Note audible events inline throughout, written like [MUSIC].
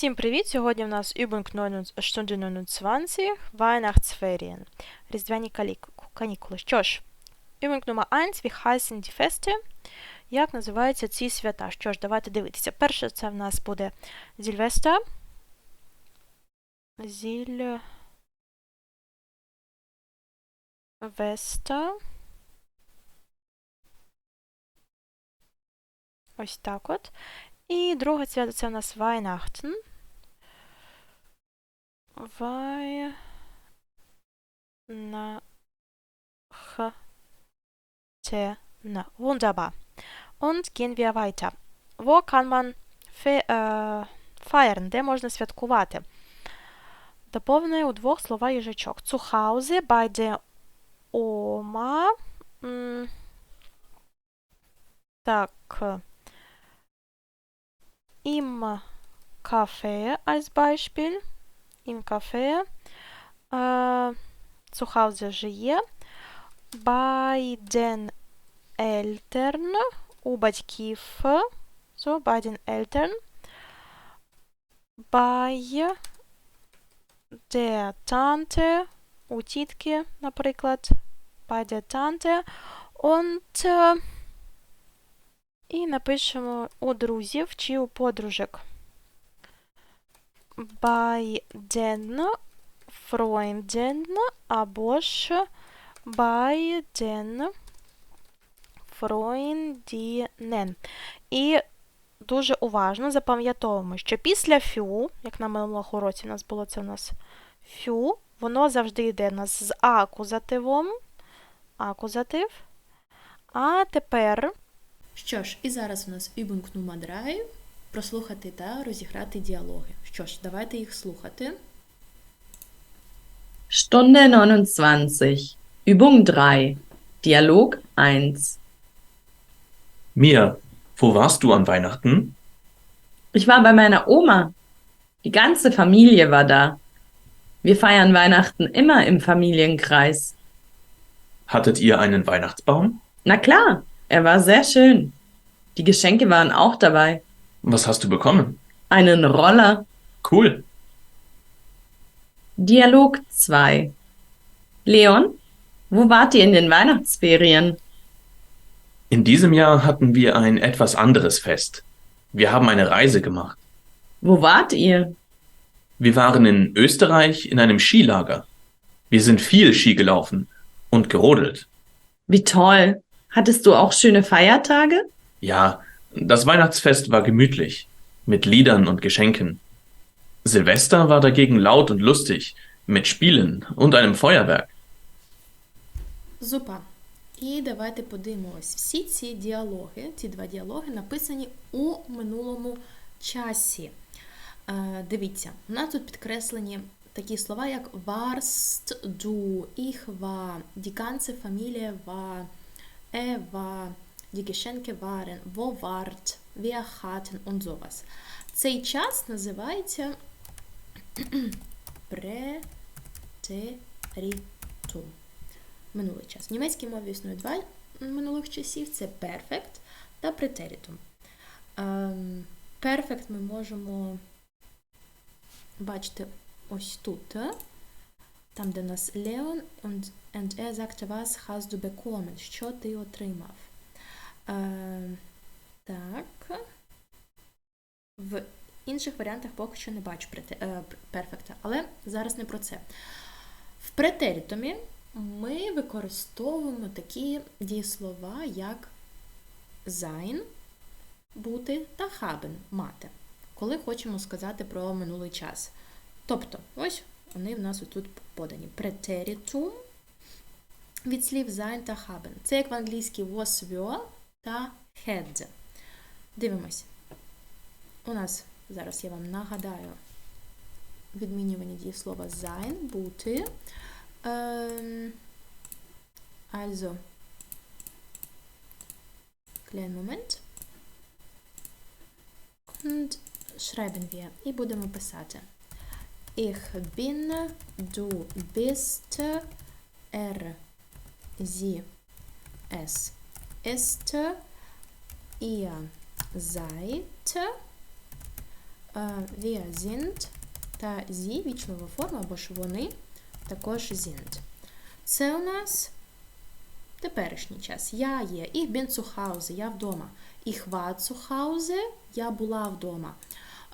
Всім привіт! Сьогодні в нас Übung 9 Stunde 29 Weihnachtsferien. Різдвяні канікули. Що ж, Übung номер 1 Wie heißen die Feste? Як називаються ці свята? Що ж, давайте дивитися. Перше це в нас буде Зільвестра. Зільвестра. Ось так от. І друге свято це у нас Weihnachten. Weihnachten. Wunderbar. Und gehen wir weiter. Wo kann man fe äh, feiern? Де можна святкувати? Доповнює у двох слова їжачок. Zu Hause bei der Oma. Так. Im Café als Beispiel. Im Café. Äh, zu Hause жиє. Bei den Eltern. У батьків. So, bei den Eltern. Bei der Tante. У тітки, наприклад. Bei der Tante. Und äh, і напишемо у друзів чи у подружок. Bei den або ж bei den І дуже уважно запам'ятовуємо, що після фю, як на минулого уроці у нас було це у нас фю, воно завжди йде у нас з акузативом. Акузатив. А тепер Що ж, і зараз у нас Übung Nummer 3 прослухати та розіграти діалоги. Що ж, давайте їх слухати. Stunde 29. Übung 3. Dialog 1. Mia, wo warst du an Weihnachten? Ich war bei meiner Oma. Die ganze Familie war da. Wir feiern Weihnachten immer im Familienkreis. Hattet ihr einen Weihnachtsbaum? Na klar, er war sehr schön. Die Geschenke waren auch dabei. Was hast du bekommen? Einen Roller. Cool. Dialog 2. Leon, wo wart ihr in den Weihnachtsferien? In diesem Jahr hatten wir ein etwas anderes Fest. Wir haben eine Reise gemacht. Wo wart ihr? Wir waren in Österreich in einem Skilager. Wir sind viel Ski gelaufen und gerodelt. Wie toll. Hattest du auch schöne Feiertage? Ja, das Weihnachtsfest war gemütlich, mit Liedern und Geschenken. Silvester war dagegen laut und lustig, mit Spielen und einem Feuerwerk. Зупа. І давайте подивимось. Всі ці діалоги, ці два діалоги написані у минулому часі. Е, дивіться, у нас тут підкреслені такі слова, як warst du, ich war, die ganze Familie war, er war, die Geschenke waren, wo wart, wir hatten und sowas. Цей час називається [CLEARS THROAT] претеритум. Минулий час. В німецькій мові існує два минулих часів: це perfect та претеритум. Ем, Perfect ми можемо бачити ось тут, е, там, де у нас Leon und, and er sagte, was hast du bekommen? Що ти отримав? Ем, Так. В інших варіантах поки що не бачу е, перфекта, але зараз не про це. В претеритумі ми використовуємо такі дієслова, як sein, бути та haben, мати, коли хочемо сказати про минулий час. Тобто, ось вони в нас тут подані. Претеритум від слів sein та haben. Це як в англійській was were та had. Дивимось. У нас зараз я вам нагадаю відмінювання дієслова sein, бути. Ähm, also, kleinen Moment. Und schreiben wir. І будемо писати. Ich bin, du bist, er, sie, es ist, ihr seid, Е, Wir sind та sie вічлова форма, або ж вони також sind. Це у нас теперішній час. Я є. Ich bin zu Hause, я вдома. Ich war zu Hause, я була вдома.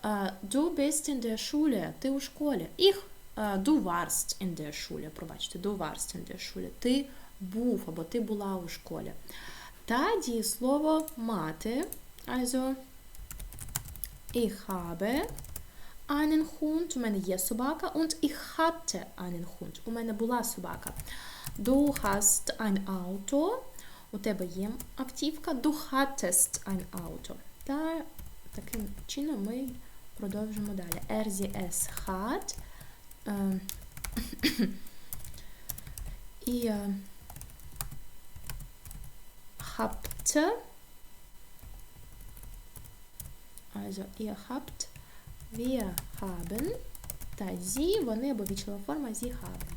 Е, Du bist in der Schule, ти у школі. Ich, е, du warst in der Schule, пробачте, du warst in der Schule. Ти був або ти була у школі. Та дієслово мати, also ich habe einen Hund, у мене є собака, und ich hatte einen Hund, у мене була собака. Du hast ein Auto, у тебе є автівка, du hattest ein Auto. Та таким чином ми продовжимо далі. Er, sie, es, hat. Е, [COUGHS] і е, habt. Also, ihr habt, wir haben та sie, вони або вічлова форма sie haben.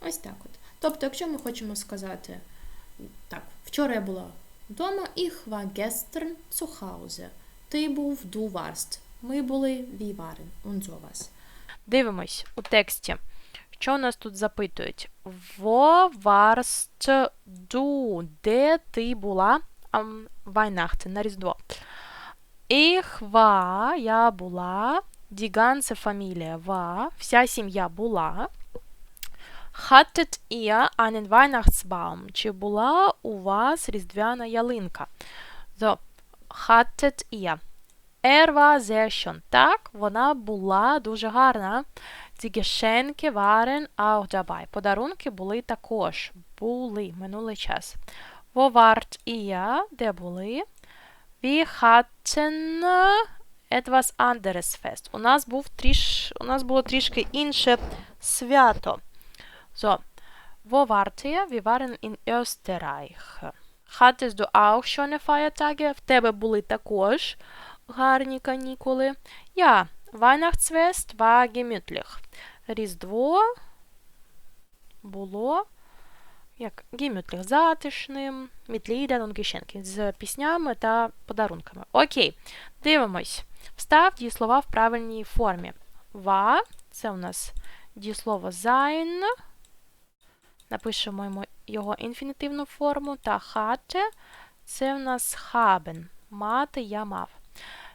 Ось так от. Тобто, якщо ми хочемо сказати, так, вчора я була вдома, ich war gestern zu Hause. Ти був, du warst. Ми були, wir waren, und sowas. Дивимось у тексті. Що у нас тут? Wo warst du? Де ти була am Weihnachten, на Різдво? War, я була, ganze Familie war, вся сім'я була. Hattet ihr einen Weihnachtsbaum? Чи була у вас різдвяна ялинка? Hattet ihr. Er war sehr schön. Так, вона була дуже гарна. Die Geschenke waren auch dabei. Подарунки були також. Були минулий час. Wo wart ihr? Де були? Wir hatten etwas anderes Fest. У нас був тріш... у нас було трішки інше свято. So, wo wart ihr? Wir waren in Österreich. Hattest du auch schöne Feiertage? В тебе були також гарні канікули. Ja, Weihnachtsfest war gemütlich. Різдво було як gemütlich, затишним, und Geschenken, з піснями та подарунками. Окей, дивимось. Встав дієслова в правильній формі. War – це у нас дієслово sein. Напишемо його інфінітивну форму. Та hatte – це у нас haben. Мати я мав.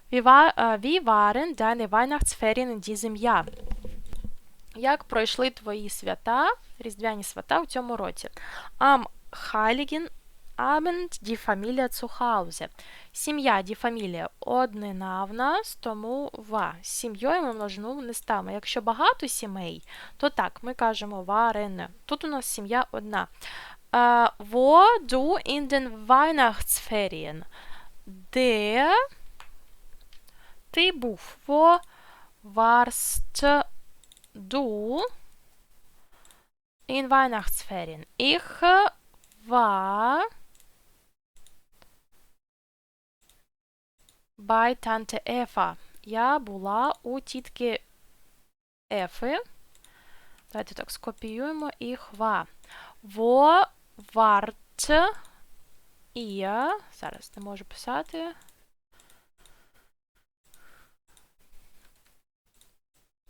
Wie, war, wie waren deine Weihnachtsferien in diesem Jahr? Як пройшли твої свята, різдвяні свята у цьому році? Am Heiligen Abend die Familie zu Hause. Сім'я die Familie нас, тому ва. Сім'єю ми множину не ставимо. Якщо багато сімей, то так, ми кажемо waren. Тут у нас сім'я одна. Äh, wo du in den Weihnachtsferien? Де ти був? Wo warst du in Weihnachtsferien? Ich war bei Tante Eva. Я була у тітки Ефи. Давайте так скопіюємо їх ва. Wo wart ihr? Зараз не можу писати.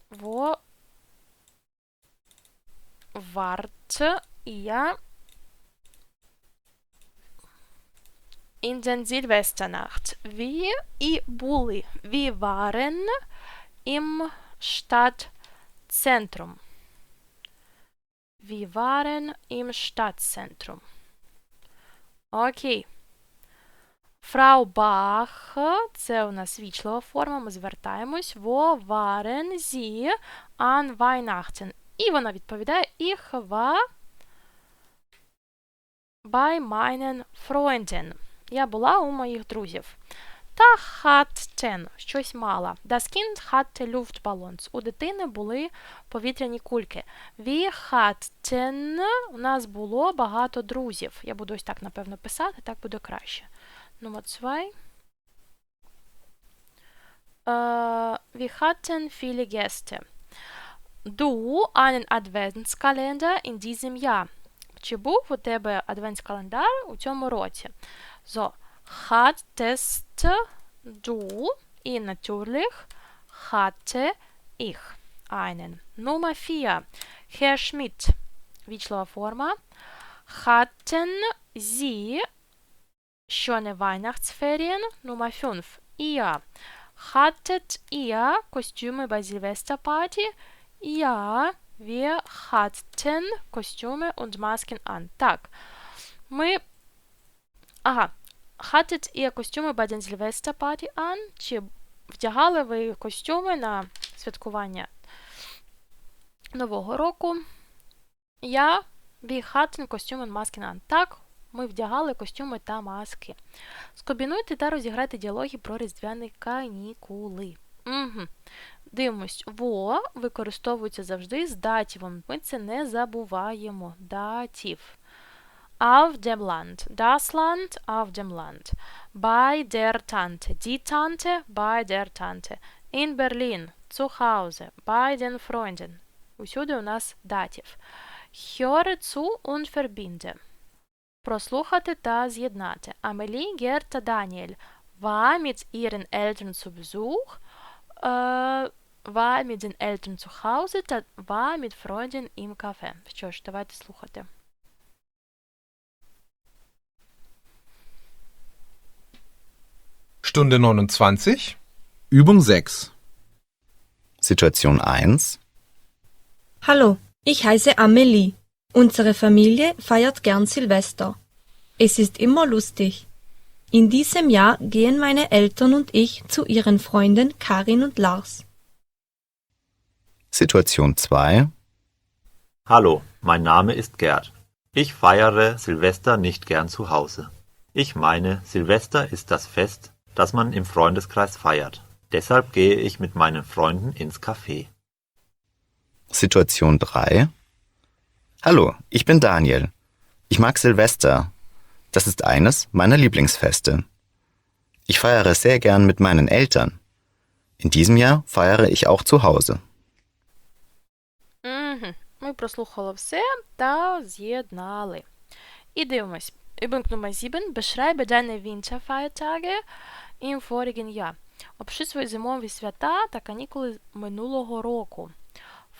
Wo? Warte, ja. In den Silvesternacht. Wir i Bulli. Wir waren im Stadtzentrum. Wir waren im Stadtzentrum. Okay. Фрау Бах, це у нас вічлова форма, ми звертаємось. Wo waren Sie an Weihnachten? І вона відповідає Ich war bei meinen Freunden. Я була у моїх друзів. Та hatten, щось мала. Das Kind hatte Luftballons. У дитини були повітряні кульки. Wir hatten, у нас було багато друзів. Я буду ось так, напевно, писати, так буде краще. Nummer zwei. Äh, wir hatten viele Gäste. Du einen Adventskalender in diesem Jahr. Чи був у тебе адвентскалендар у цьому році? So, hattest du і natürlich hatte ich einen. Nummer 4. Herr Schmidt. Вічлова форма. Hatten Sie schöne Weihnachtsferien? Nummer 5. Ihr. Hattet ihr Kostüme bei Silvesterparty? Ja, wir hatten Kostüme und Masken an. Так. Ми. Ага. Hattet ihr Kostüme bei den Silvesterparty an? Чи вдягали ви костюми на святкування Нового року? Я wir hatten Kostüme und Masken an. Так, ми вдягали костюми та маски. Скомбінуйте та розіграйте діалоги про різдвяні канікули. Угу. Дивимось, во використовується завжди з датівом. Ми це не забуваємо. Датів. Auf dem Land. Das Land, auf dem Land. Bei der Tante. Die Tante, bei der Tante. In Berlin. Zu Hause. Bei den Freunden. Усюди у нас датів. Höre zu und verbinde. Прослухати та з'єднати. Амелі, Гер та Даніель war mit ihren Eltern zu Besuch, äh, war mit den Eltern zu Hause та war mit Freunden im Café. Що ж, давайте слухати. Stunde 29, Übung 6. Situation 1. Hallo, ich heiße Amelie. Unsere Familie feiert gern Silvester. Es ist immer lustig. In diesem Jahr gehen meine Eltern und ich zu ihren Freunden Karin und Lars. Situation 2. Hallo, mein Name ist Gerd. Ich feiere Silvester nicht gern zu Hause. Ich meine, Silvester ist das Fest, das man im Freundeskreis feiert. Deshalb gehe ich mit meinen Freunden ins Café. Situation 3. Hallo, ich bin Daniel. Ich mag Silvester. Das ist eines meiner Lieblingsfeste. Ich feiere sehr gern mit meinen Eltern. In diesem Jahr feiere ich auch zu Hause. Угу. Ми прослухали все та з'єднали. І дивимось. Übung Nummer 7. Beschreibe deine Winterfeiertage im vorigen Jahr. Опиши свої зимові свята та канікули минулого року.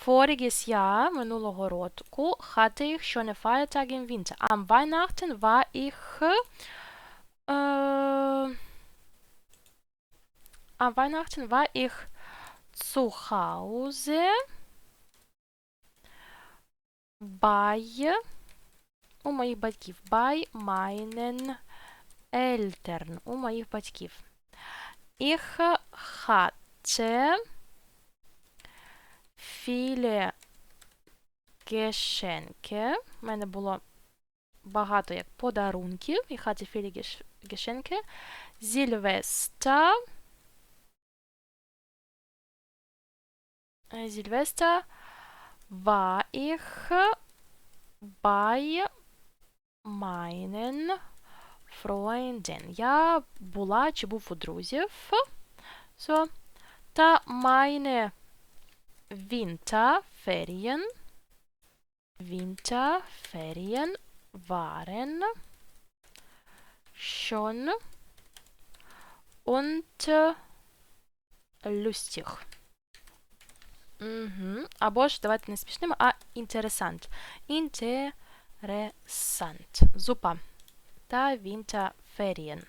Voriges Jahr, минулого року, hatte ich schöne Feiertage im Winter. Am Weihnachten war ich äh, am Weihnachten war ich zu Hause bei у моїх батьків. Bei meinen Eltern. У моїх батьків. Ich hatte viele Geschenke. У мене було багато як подарунків. Viele Gesch- Geschenke. Silvester. Äh, Silvester war ich bei meinen Freunden. Я була чи був у друзів. So. Та meine Winterferien Winterferien waren schon und äh, lustig. Угу. Або ж давайте не смішним, а інтересант. Інтересант. Зупа. Та Winterferien.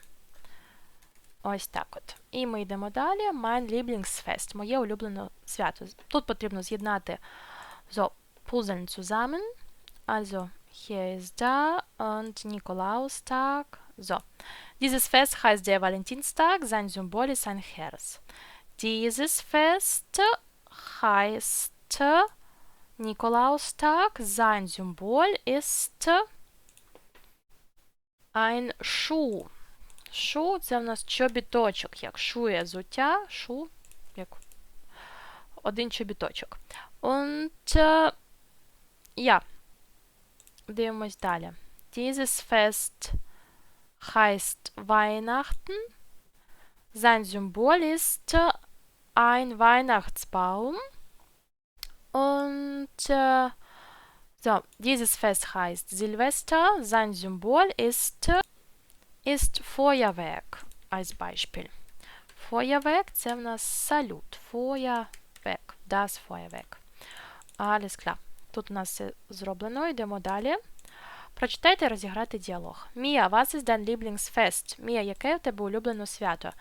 Ось так от. І ми йдемо далі. Mein Lieblingsfest. Моє улюблене свято. Тут потрібно з'єднати so, Puzzeln zusammen. Also, hier ist da und Nikolaustag. So. Dieses Fest heißt der Valentinstag. Sein Symbol ist ein Herz. Dieses Fest heißt Nikolaustag. Sein Symbol ist ein Schuh. Шу це в нас чобіточок. Як шує зуття, шу, як один чобіточок. Und äh, ja, дивимось далі. Dieses Fest heißt Weihnachten. Sein Symbol ist ein Weihnachtsbaum. Und äh, so, dieses Fest heißt Silvester. Sein Symbol ist ist Feuerwerk als Beispiel. Feuerwerk – це в нас салют. Feuerwerk. Das Feuerwerk. Alles klar. Тут у нас все зроблено. Йдемо далі. Прочитайте розіграти діалог. Мія, was ist dein Lieblingsfest? Мія, яке в тебе улюблене свято?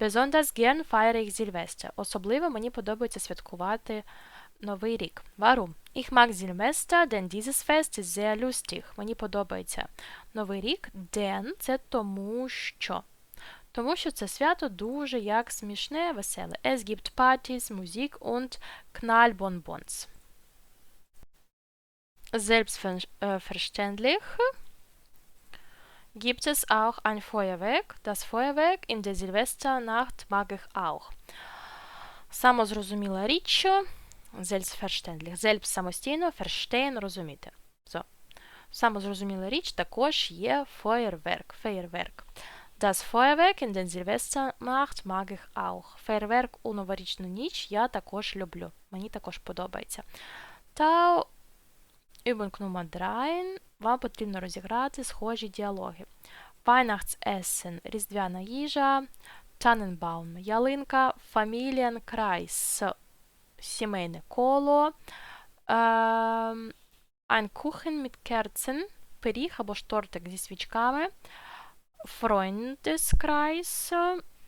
Gern feiere ich Silvester. Особливо мені подобається святкувати Новий рік. Warum? Ich mag Silvester, denn dieses Fest ist sehr lustig. Мені подобається Новий рік, denn – це тому що. Тому що це свято дуже як смішне, веселе. Es gibt Partys, Musik und Knallbonbons. Selbstverständlich gibt es auch ein Feuerwerk. Das Feuerwerk in der Silvesternacht mag ich auch. Самозрозуміла річ, що Selbstverständlich. Selbst самостійно, verstehen – розуміти. So. Самозрозуміла річ також є Feuerwerk. Феєрверк. Das Feuerwerk in den Silvesternacht mag ich auch. Фейерверк у новорічну ніч я також люблю. Мені також подобається. Та Übung Nummer 3. Вам потрібно розіграти схожі діалоги. Weihnachtsessen – різдвяна їжа, Tannenbaum – ялинка, Familienkreis – сімейне коло, ähm, ein Kuchen mit Kerzen – пиріг або ж тортик зі свічками, Freundeskreis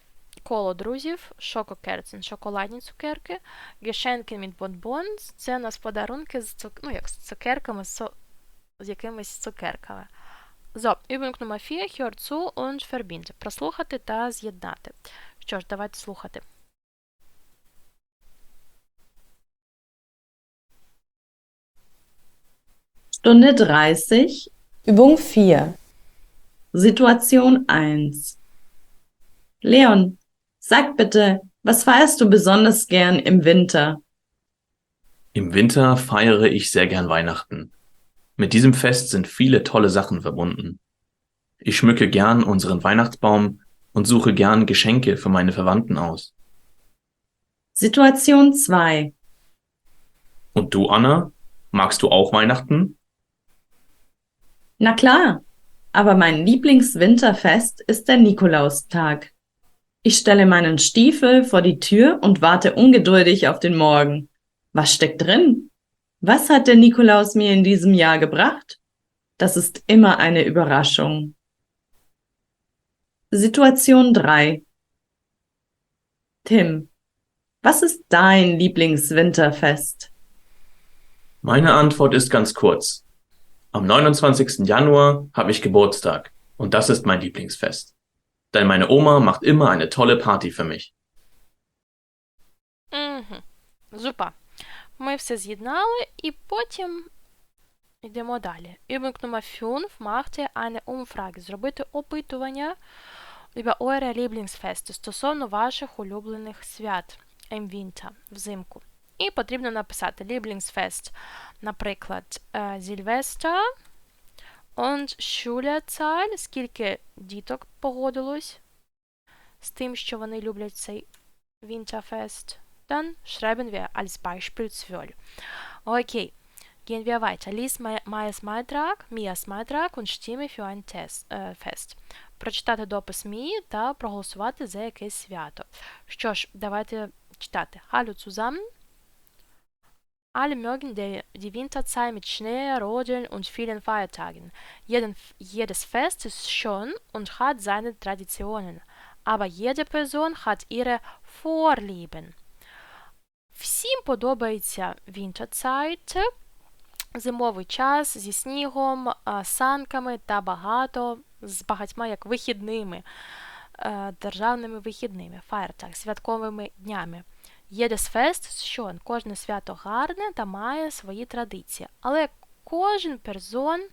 – коло друзів, Schokokerzen – шоколадні цукерки, Geschenke mit Bonbons – це у нас подарунки з, цук... ну, як з цукерками, з, з якимись цукерками. So, Übung Nummer 4. Hör zu und verbinde. Прослухати та з'єднати. Що ж, давайте слухати. Stunde 30, Übung 4. Situation 1. Leon, sag bitte, was feierst du besonders gern im Winter? Im Winter feiere ich sehr gern Weihnachten. Mit diesem Fest sind viele tolle Sachen verbunden. Ich schmücke gern unseren Weihnachtsbaum und suche gern Geschenke für meine Verwandten aus. Situation 2. Und du, Anna? Magst du auch Weihnachten? Na klar, aber mein Lieblingswinterfest ist der Nikolaustag. Ich stelle meinen Stiefel vor die Tür und warte ungeduldig auf den Morgen. Was steckt drin? Was hat der Nikolaus mir in diesem Jahr gebracht? Das ist immer eine Überraschung. Situation 3. Tim, was ist dein Lieblingswinterfest? Meine Antwort ist ganz kurz. Am 29. Januar habe ich Geburtstag und das ist mein Lieblingsfest. Denn meine Oma macht immer eine tolle Party für mich. Угу. Супер. Ми все з'єднали і потім йдемо далі. Übung Nummer 5 macht eine Umfrage. Зробити опитування über eure Lieblingsfeste стосовно ваших улюблених свят im Winter, взимку. І потрібно написати Lieblingsfest, наприклад, Silvester und Schülerzahl, скільки діток погодилось з тим, що вони люблять цей Winterfest. Dann schreiben wir als Beispiel 12. Okay, gehen wir weiter. Lies Майas Beitrag, Mias Beitrag und stimme für ein Test, äh, Fest. Прочитати допис Мії та проголосувати за якесь свято. Що ж, давайте читати. Hallo zusammen. Alle mögen die, die Winterzeit mit Schnee, Rodeln und vielen Feiertagen. Jeden, jedes Fest ist schön und hat seine Traditionen. Aber jede Person hat ihre Vorlieben. Всім подобається Winterzeit, зимовий час зі снігом, санками та багато з багатьма як вихідними, державними вихідними, Feiertag, святковими днями. Fest, що кожне свято гарне та має свої традиції. Але кожен персон,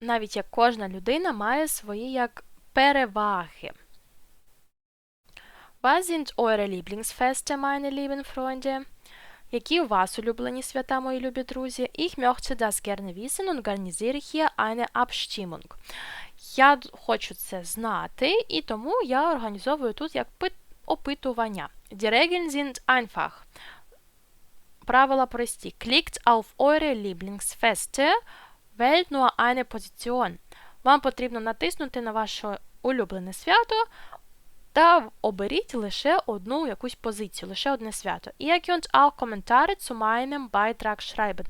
навіть як кожна людина, має свої як переваги. Was sind eure Lieblingsfeste, meine lieben Freunde? Які у вас улюблені свята, мої любі друзі? Ich möchte das gerne wissen und organisiere hier eine Abstimmung. Я хочу це знати, і тому я організовую тут як опитування. Die Regeln sind einfach. Правила прості. Klickt auf eure Lieblingsfeste, wählt nur eine Position. Вам потрібно натиснути на ваше улюблене свято та оберіть лише одну якусь позицію, лише одне свято. Ihr könnt auch Kommentare zu meinem Beitrag schreiben.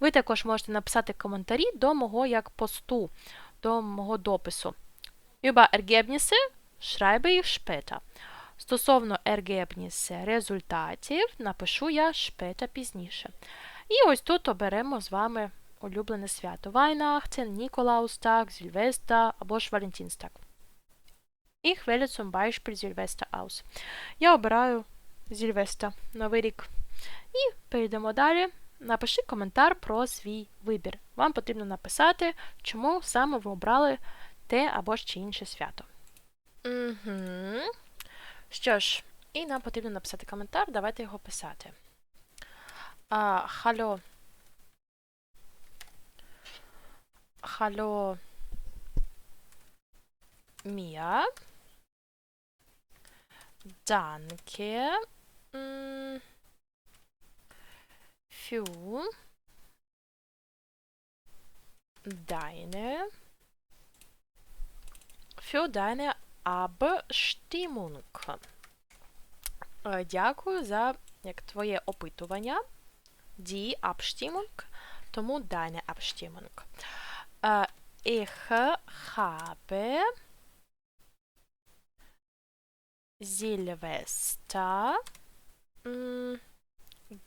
Ви також можете написати коментарі до мого як посту, до мого допису. Über Ergebnisse schreibe ich später. Стосовно Ergebnisse результатів напишу я später пізніше. І ось тут оберемо з вами улюблене свято. Weihnachten, Nikolaustag, Silvester або ж Valentinstag. Ich wähle zum Beispiel Silvester aus. Я обираю Silvester, Новий рік. І перейдемо далі. Напиши коментар про свій вибір. Вам потрібно написати, чому саме ви обрали те або ж чи інше свято. Угу. Що ж, і нам потрібно написати коментар, давайте його писати. А. Hallo. Mia. Danke. mm, Für deine für deine Е, Дякую за як твоє опитування. Abstimmung, тому. Е, Ich habe Silvester м,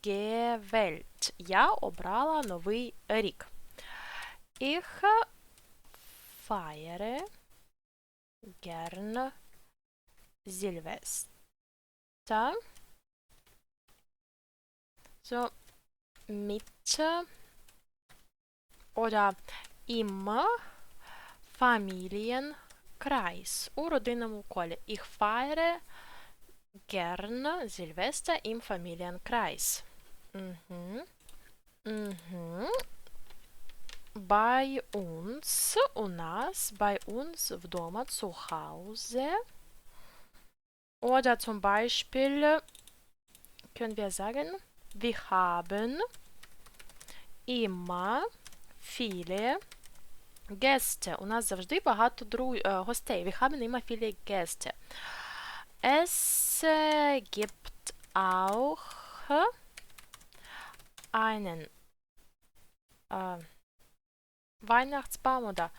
gewählt. Я обрала новий рік. Ich feiere gern Silvester. So mit oder im Familienkreis у родинному колі. Ich feiere gern Silvester im Familienkreis. Mhm. Mhm. Bei uns, у нас, bei uns вдома, zu Hause. Oder zum Beispiel können wir sagen, wir haben immer viele Gäste. У нас завжди багато дру... е, гостей. Wir haben immer viele Gäste. Es äh, gibt auch einen äh, Weihnachtsbaum oder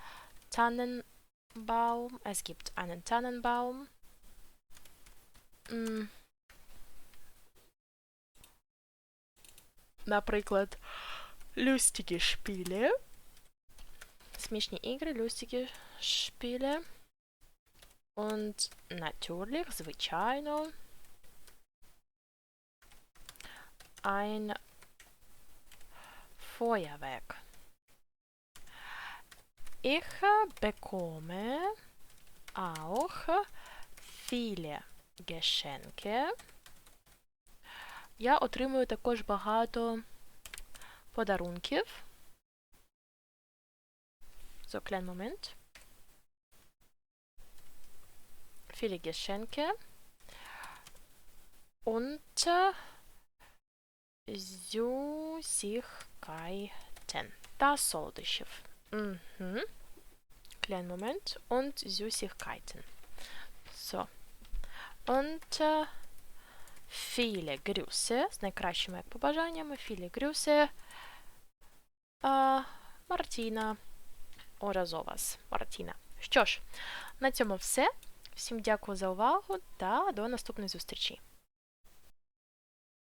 Tannenbaum. Es gibt einen Tannenbaum. М. Наприклад, lustige Spiele. Смішні ігри, lustige Spiele. Und natürlich, звичайно, ein Feuerwerk. Ich bekomme auch viele Geschenke. Я отримую також багато подарунків. So, kleinen Moment. Viele Geschenke. Und äh, Süßigkeiten. Та солодощів. Mhm. Kleinen Moment. Und Süßigkeiten. So. Und äh, viele Grüße. З найкращими побажаннями. Viele Grüße. Äh, Мартіна. Oder sowas. Мартіна. Що ж, на цьому все. Всім дякую за увагу та до наступної зустрічі.